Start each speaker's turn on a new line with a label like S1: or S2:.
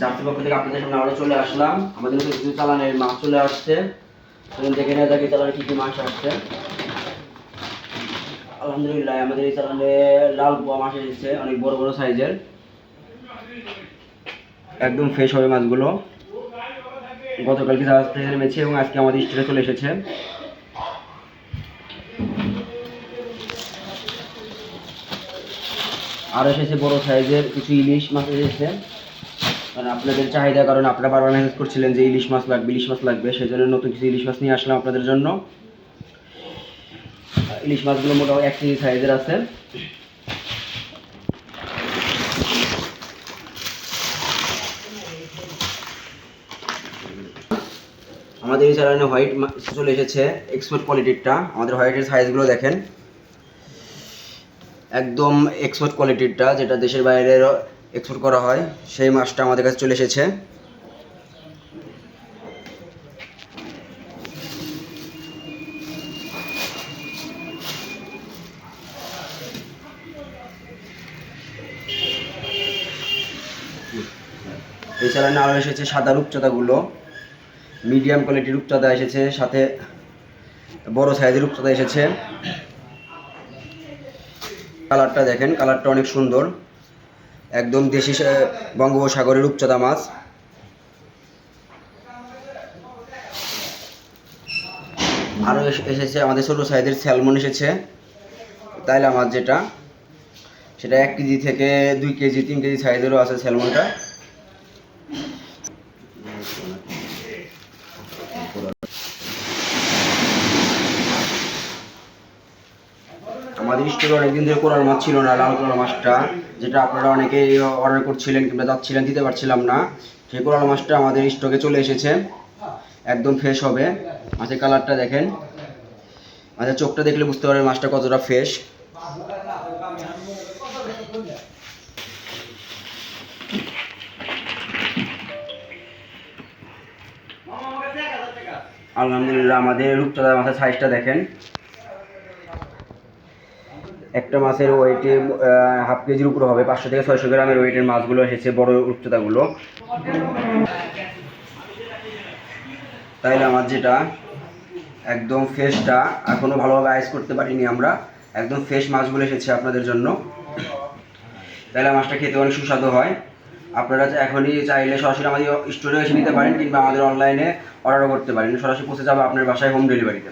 S1: Jersey পক্ষ থেকে আপনাদের সামনে আবারও চলে আসলাম। আমাদের নতুন কিছু চালানের মাছ চলে আসছে। সেখান থেকে নিয়ে থাকি চালানে কী কী মাছ আসছে। আলহামদুলিল্লাহ, আমাদের এই চালানে লাল পোয়া মাছ এসেছে, অনেক বড় বড় সাইজের। একদম ফ্রেশ হবে মাছগুলো। গতকালকে জাহাজ থেকে নেমেছে এবং আজকে আমাদের স্টেটে চলে এসেছে। আর এসেছে বড় সাইজের কিছু ইলিশ মাছ এসেছে। কারণ আপনাদের চাহিদার কারণ আপনারা বারবার মেসেজ করছিলেন যে ইলিশ মাছ লাগবে, ইলিশ মাছ লাগবে সেই জন্য নতুন কিছু ইলিশ মাছ নিয়ে আসলাম আপনাদের জন্য। ইলিশ মাছগুলো মোটামুটি এক কেজি সাইজের আছে। আমাদের এই চ্যানেলে হোয়াইট চলে এসেছে এক্সপোর্ট কোয়ালিটিরটা আমাদের হোয়াইটের সাইজগুলো দেখেন। একদম এক্সপোর্ট কোয়ালিটিরটা যেটা দেশের বাইরে এক্সপোর্ট করা হয়, সেই মাছটা আমাদের কাছে চলে এসেছে। এছাড়া আরও এসেছে সাদা রূপচাঁদাগুলো। মিডিয়াম কোয়ালিটির রূপচাঁদা এসেছে, সাথে বড় সাইজের রূপচাঁদা এসেছে। কালারটা দেখেন, কালারটা অনেক সুন্দর। একদম দেশি বঙ্গোপসাগরের রূপচাঁদা মাছ। আরও এসেছে, আমাদের ছোটো সাইজের স্যালমন এসেছে। তাইলা মাছ যেটা, সেটা এক কেজি থেকে দুই কেজি, তিন কেজি সাইজেরও আছে স্যালমনটা। আমাদের স্টোরে অনেকদিন ধরে কোরাল মাছ ছিল না, লাল কোরাল মাছটা, যেটা আপনারা অনেকেই অর্ডার করছিলেন কিংবা যাচ্ছিলেন, দিতে পারছিলাম না। সেই কোরাল মাছটা আমাদের স্টকে চলে এসেছে। একদম ফ্রেশ হবে। মাছের কালারটা দেখেন। মাছের চোখটা দেখলে বুঝতে পারবেন মাছটা কতটা ফ্রেশ আলহামদুলিল্লাহ, আমাদের রূপচাঁদা মাছের সাইজটা দেখেন। একটা মাছের ওয়েটে হাফ কেজির উপরে হবে। পাঁচশো থেকে ছয়শো গ্রামের ওয়েটের মাছগুলো এসেছে বড় রূপচাঁদাগুলো তাইলে আমার যেটা, একদম ফ্রেশটা এখনও ভালোভাবে আইস করতে পারিনি আমরা। একদম ফ্রেশ মাছগুলো এসেছে আপনাদের জন্য। তাহলে মাছটা খেতে অনেক সুস্বাদু হয়। আপনারা এখনই চাইলে সরাসরি আমাদের স্টোরে এসে নিতে পারেন কিংবা আমাদের অনলাইনে অর্ডারও করতে পারেন। সরাসরি পৌঁছে যাবে আপনার বাসায় হোম ডেলিভারিতে